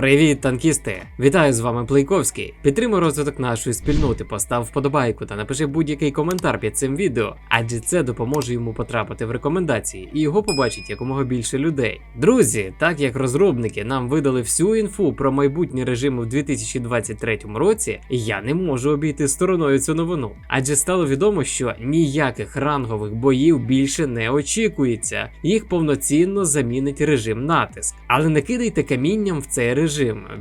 Привіт, танкісти! Вітаю з вами Плейковський. Підтримуй розвиток нашої спільноти, постав вподобайку та напиши будь-який коментар під цим відео, адже це допоможе йому потрапити в рекомендації і його побачить якомога більше людей. Друзі, так як розробники нам видали всю інфу про майбутні режими в 2023 році, я не можу обійти стороною цю новину, адже стало відомо, що ніяких рангових боїв більше не очікується. Їх повноцінно замінить режим натиск. Але не кидайте камінням в цей режим.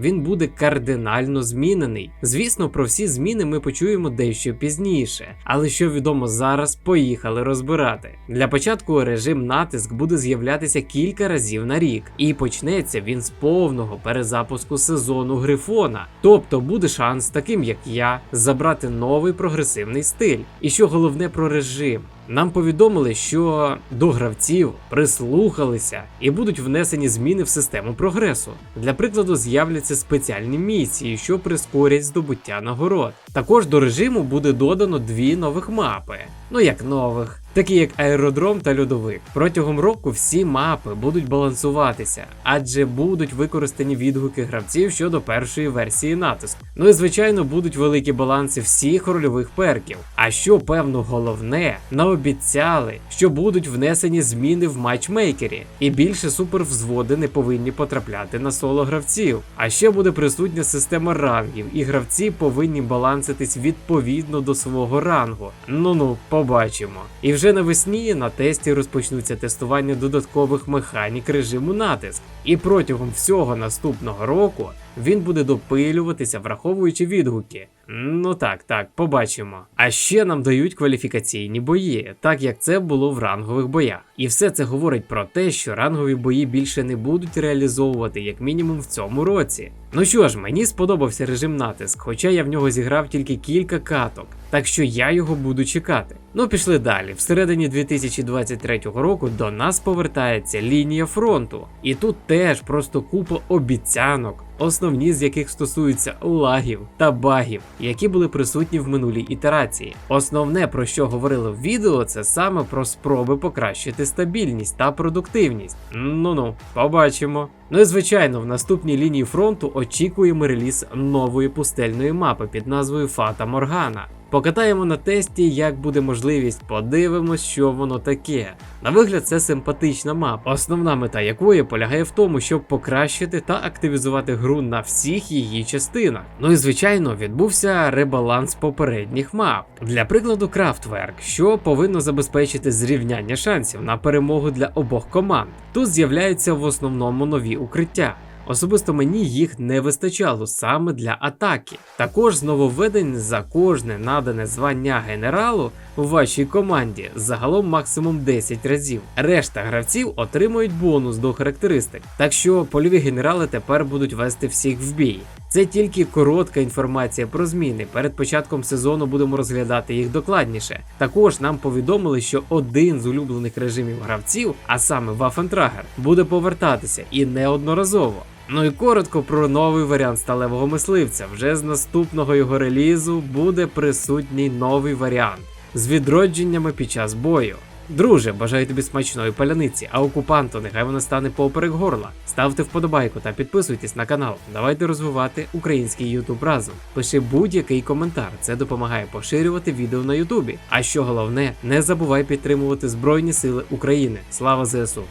Він буде кардинально змінений. Звісно, про всі зміни ми почуємо дещо пізніше. Але що відомо зараз, поїхали розбирати. Для початку режим натиск буде з'являтися кілька разів на рік, і почнеться він з повного перезапуску сезону Грифона. Тобто буде шанс, таким як я, забрати новий прогресивний стиль. І що головне про режим. Нам повідомили, що до гравців прислухалися і будуть внесені зміни в систему прогресу. Для прикладу, з'являться спеціальні місії, що прискорять здобуття нагород. Також до режиму буде додано дві нових мапи. Ну як нових, такі як аеродром та льодовик. Протягом року всі мапи будуть балансуватися, адже будуть використані відгуки гравців щодо першої версії натиску. Ну і звичайно будуть великі баланси всіх рольових перків. А що певно головне, наобіцяли, що будуть внесені зміни в матчмейкері, і більше супервзводи не повинні потрапляти на соло гравців. А ще буде присутня система рангів, і гравці повинні баланситись відповідно до свого рангу. Ну ну, побачимо. І вже навесні на тесті розпочнуться тестування додаткових механік режиму натиск. І протягом всього наступного року він буде допилюватися, враховуючи відгуки. Ну так, так, побачимо. А ще нам дають кваліфікаційні бої, так як це було в рангових боях. І все це говорить про те, що рангові бої більше не будуть реалізовувати, як мінімум в цьому році. Ну що ж, мені сподобався режим натиск, хоча я в нього зіграв тільки кілька каток, так що я його буду чекати. Ну пішли далі. Всередині 2023 року до нас повертається лінія фронту, і тут теж просто купа обіцянок. Основні з яких стосуються лагів та багів, які були присутні в минулій ітерації. Основне про що говорили в відео, це саме про спроби покращити стабільність та продуктивність. Ну ну, побачимо. Ну і звичайно, в наступній лінії фронту очікуємо реліз нової пустельної мапи під назвою Фата Моргана. Покатаємо на тесті, як буде можливість, подивимось, що воно таке. На вигляд, це симпатична мапа, основна мета якої полягає в тому, щоб покращити та активізувати гру на всіх її частинах. Ну і звичайно, відбувся ребаланс попередніх мап. Для прикладу, Крафтверк, що повинно забезпечити зрівняння шансів на перемогу для обох команд. Тут з'являються в основному нові укриття. Особисто мені їх не вистачало саме для атаки. Також з нововведень за кожне надане звання генералу у вашій команді загалом максимум 10 разів. Решта гравців отримують бонус до характеристик, так що польові генерали тепер будуть вести всіх в бій. Це тільки коротка інформація про зміни. Перед початком сезону будемо розглядати їх докладніше. Також нам повідомили, що один з улюблених режимів гравців, а саме Waffentrager, буде повертатися і неодноразово. Ну і коротко про новий варіант сталевого мисливця. Вже з наступного його релізу буде присутній новий варіант з відродженнями під час бою. Друже, бажаю тобі смачної паляниці, а окупанту нехай вона стане поперек горла. Ставте вподобайку та підписуйтесь на канал. Давайте розвивати український ютуб разом. Пиши будь-який коментар, це допомагає поширювати відео на Ютубі. А що головне, не забувай підтримувати Збройні Сили України. Слава ЗСУ!